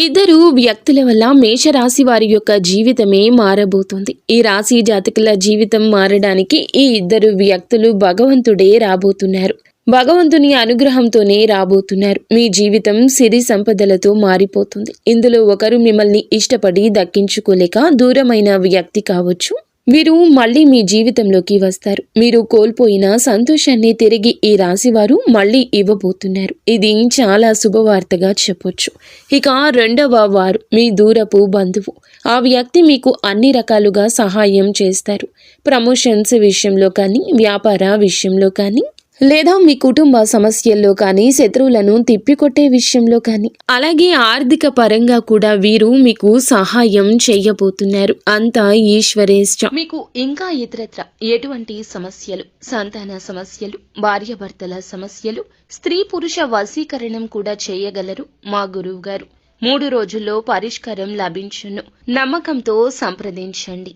ఇద్దరు వ్యక్తుల వల్ల మేషరాశి వారి యొక్క జీవితమే మారబోతుంది. ఈ రాశి జాతకుల జీవితం మారడానికి ఈ ఇద్దరు వ్యక్తులు భగవంతుడే రాబోతున్నారు. భగవంతుని అనుగ్రహంతోనే రాబోతున్నారు. మీ జీవితం సిరి సంపదలతో మారిపోతుంది. ఇందులో ఒకరు మిమ్మల్ని ఇష్టపడి దక్కించుకోలేక దూరమైన వ్యక్తి కావచ్చు. వీరు మళ్ళీ మీ జీవితంలోకి వస్తారు. మీరు కోల్పోయిన సంతోషాన్ని తిరిగి ఈ రాశివారు మళ్ళీ ఇవ్వబోతున్నారు. ఇది చాలా శుభవార్తగా చెప్పొచ్చు. ఇక రెండవ వారు మీ దూరపు బంధువు. ఆ వ్యక్తి మీకు అన్ని రకాలుగా సహాయం చేస్తారు. ప్రమోషన్స్ విషయంలో కానీ వ్యాపార విషయంలో కానీ లేదా మీ కుటుంబ సమస్యల్లో కానీ శత్రువులను తిప్పికొట్టే విషయంలో కానీ. అలాగే ఆర్థిక పరంగా కూడా వీరు మీకు సహాయం చేయబోతున్నారు. అంతా ఈశ్వరేష్ట మీకు ఇంకా ఇతరత్ర ఎటువంటి సమస్యలు సంతాన సమస్యలు భార్యాభర్తల సమస్యలు స్త్రీ పురుష వశీకరణం కూడా చేయగలరు? మా గురువు గారు మూడు రోజుల్లో పరిష్కారం లభించును. నమ్మకంతో సంప్రదించండి.